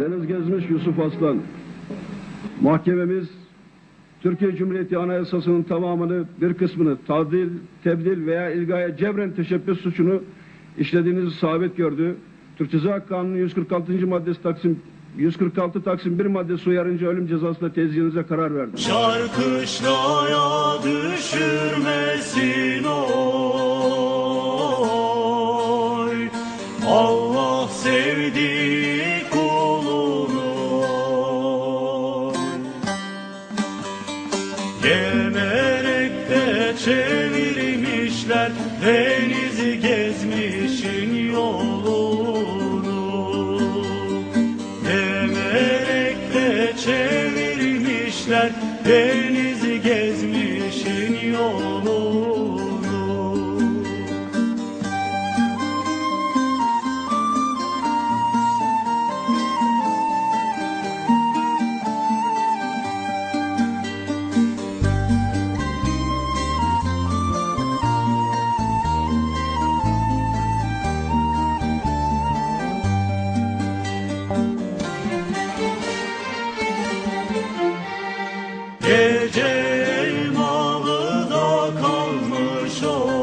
Deniz Gezmiş Yusuf Aslan. Mahkememiz Türkiye Cumhuriyeti Anayasası'nın tamamını bir kısmını tadil, tebdil veya ilgaya cebren teşebbüs suçunu işlediğinizi sabit gördü. Türk Ceza Kanunu 146. maddesi Taksim 146 Taksim 1 maddesi uyarınca ölüm cezasına tezgihinize karar verdi. Çarkışlaya düşürmesin Gemerekte çevirmişler Denizi gezmişin yolunu. Gemerekte çevirmişler Denizi Gece malı da kalmış oy.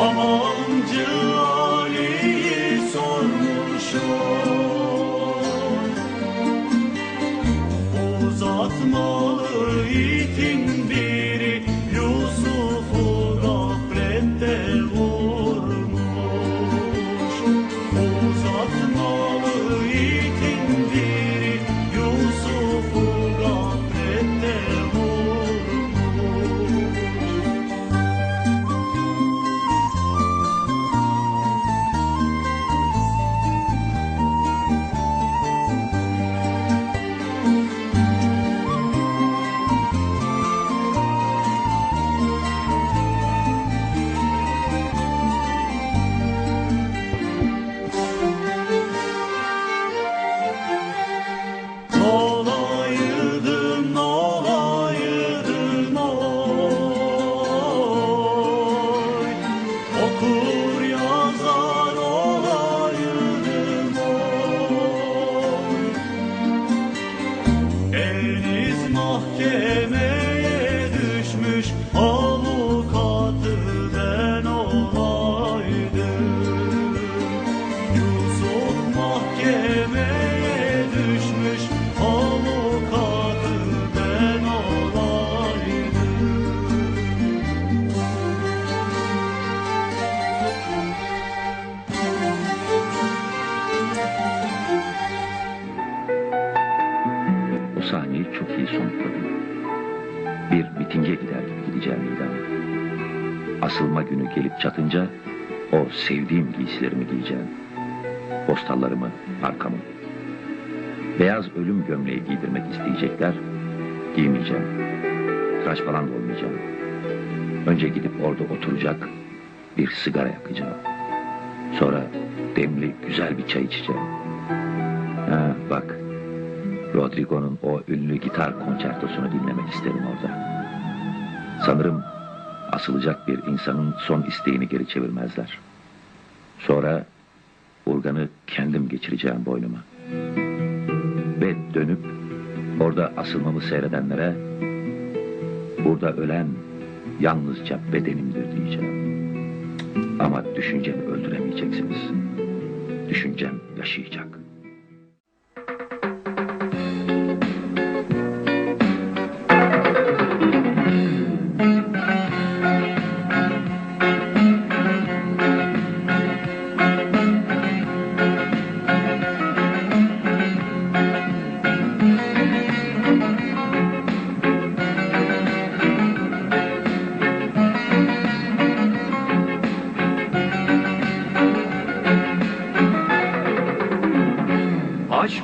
Amancı Ali'yi sormuş oy. Uzatmalı itin O sahneyi çok iyi somutladım. Bir mitinge gider gibi gideceğim idama. Asılma günü gelip çatınca o sevdiğim giysilerimi giyeceğim. Postallarımı, arkamı. Beyaz ölüm gömleği giydirmek isteyecekler. Giymeyeceğim. Tıraş falan da olmayacağım. Önce gidip orada oturacak, bir sigara yakacağım. Sonra demli güzel bir çay içeceğim. Ha, bak Rodrigo'nun o ünlü gitar konçertosunu dinlemek isterim orada. Sanırım asılacak bir insanın son isteğini geri çevirmezler. Sonra urganı kendim geçireceğim boynuma. Ve dönüp orada asılmamı seyredenlere burada ölen yalnızca bedenimdir diyeceğim. Ama düşüncemi öldüremeyeceksiniz. Düşüncem yaşayacak.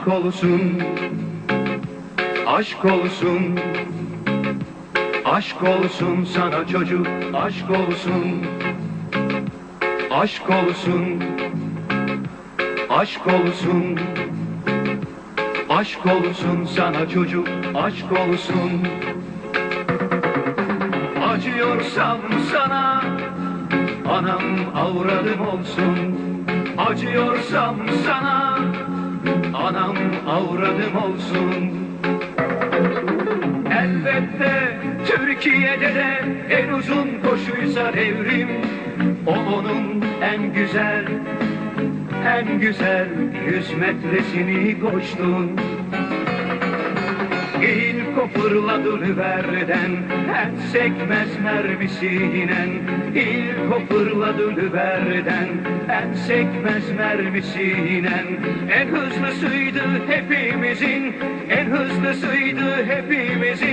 Aşk olsun, aşk olsun, aşk olsun sana çocuk, aşk olsun, aşk olsun, aşk olsun, aşk olsun sana çocuk, aşk olsun. Acıyorsam sana, anam avradım olsun, acıyorsam sana avradım olsun. Elbette Türkiye'de de en uzun koşuysa devrim O onun en güzel, en güzel yüz metresini koştun İlk o fırladı Lüver'den En sekmez mermisinen İlk o fırladı Lüver'den En sekmez mermisinen En hızlısıydı hepimizin En hızlısıydı hepimizin